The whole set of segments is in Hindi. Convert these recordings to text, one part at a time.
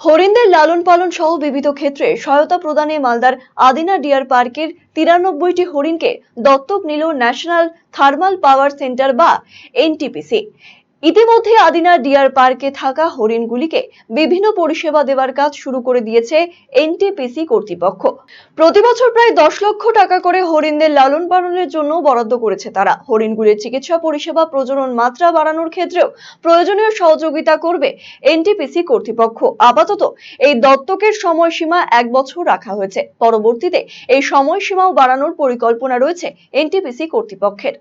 হরিণদের লালন পালন সহ বিবিধ ক্ষেত্রে সহায়তা প্রদানে মালদার আদিনা ডিয়ার পার্কের তিরানব্বইটি হরিণকে দত্তক নিল ন্যাশনাল থার্মাল পাওয়ার সেন্টার বা এনটিপিসি। ইতিমধ্যে আদিনা ডিয়ার পার্কে থাকা হরিণগুলিকে বিভিন্ন পরিষেবা দেওয়ার কাজ শুরু করে দিয়েছে এনটিপিসি কর্তৃপক্ষ। প্রতি বছর প্রায় দশ লক্ষ টাকা করে হরিণদের লালন পালনের জন্য বরাদ্দ করেছে তারা। হরিণগুলির চিকিৎসা পরিষেবা প্রজনন মাত্রা বাড়ানোর ক্ষেত্রেও প্রয়োজনীয় সহযোগিতা করবে এনটিপিসি কর্তৃপক্ষ। আপাতত এই দত্তকের সময়সীমা এক বছর রাখা হয়েছে। পরবর্তীতে এই সময়সীমাও বাড়ানোর পরিকল্পনা রয়েছে এনটিপিসি কর্তৃপক্ষের।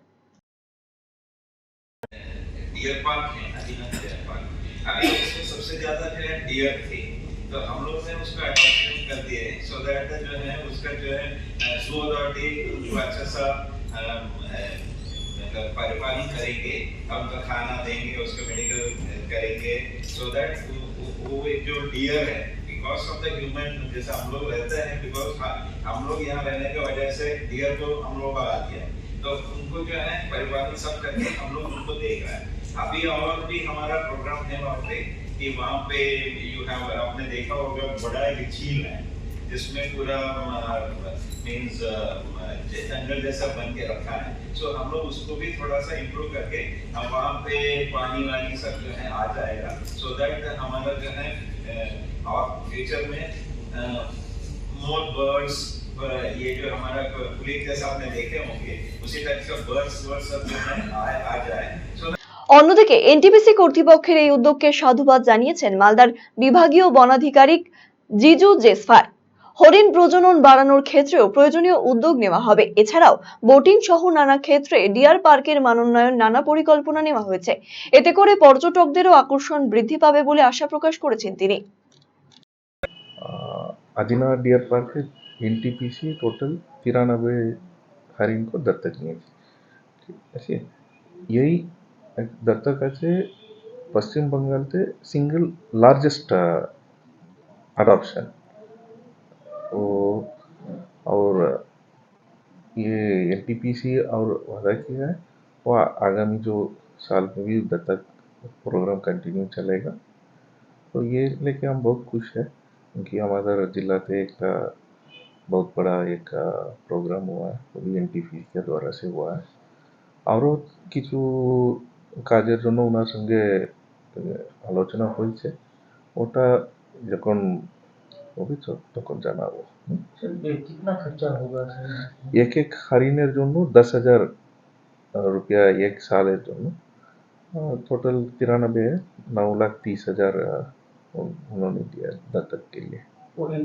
डियर पार्क है अदीना डियर पार्क अभी उसमें सबसे ज़्यादा जो है डियर थे। तो हम लोग ने उसको एडॉप्शन कर दिए सो दैट जो है उसका जो है जू अथॉरिटी उनको अच्छा सा मतलब परिपालन करेंगे, हम उनका खाना देंगे, उसको मेडिकल करेंगे। सो दैट वो एक जो डियर है बिकॉज़ ऑफ़ द ह्यूमन जैसे हम लोग रहते हैं बिकॉज़ हम लोग यहाँ रहने की वजह से डियर को हम लोग भगा दिया। तो उनको जो है परिवार सब करके हम लोग उनको देख रहे हैं। अभी और भी हमारा प्रोग्राम है वहाँ पे कि वहाँ पे यू हैव आपने देखा होगा बड़ा एक झील है जिसमें पूरा मीन्स जंगल जैसा बन के रखा है। सो हम लोग उसको भी थोड़ा सा इम्प्रूव करके हम वहाँ पे पानी वानी सब जो है आ जाएगा। सो दैट हमारा जो है और फ्यूचर में मोर बर्ड्स ये जो हमारा कुली जैसा आपने देखे होंगे उसी टाइप का बर्ड्स वर्ड्स सब जो है आ, आ जाए। सो অন্যদিকে এনটিপিসি কর্তৃপক্ষের এই উদ্যোগকে সাধুবাদ জানিয়েছেন মালদার বিভাগীয় বনাধিকারিক জিজু জেসফার হরিণ প্রজনন বাড়ানোর ক্ষেত্রেও প্রয়োজনীয় উদ্যোগ নেওয়া হবে এছাড়াও বোটিং সহ নানা ক্ষেত্রে ডিয়ার পার্কের মানোন্নয়ন নানা পরিকল্পনা নেওয়া হয়েছে এতে করে পর্যটকদেরও আকর্ষণ বৃদ্ধি পাবে বলে আশা প্রকাশ করেছেন তিনি Adina deer park NTPC total तिरानबे हरिण को दत्तक নিয়েছে ঠিক আছে यही दत्तकाचे पश्चिम बंगाल ते सिंगल लार्जेस्ट अडॉप्शन और uh, ये एन टी पी सी और वादा किया है, वो आगामी जो साल में भी दत्तक प्रोग्राम कंटिन्यू चलेगा। तो ये लेके हम बहुत खुश है क्योंकि हमारा जिला से एक uh, बहुत बड़ा एक uh, प्रोग्राम हुआ है, वो भी एन टी पी के द्वारा से हुआ है। और किचू কাজের জন্য ওনার সঙ্গে আলোচনা হয়েছে ওটা যখন অভিযোগ তখন জানাবো एक एक हरिणের জন্য দশ হাজার रुपया एक सालेर জন্য टोटल तिरानबे नौ लाख तीस हज़ार उन्होंने दिया दत्तक के लिए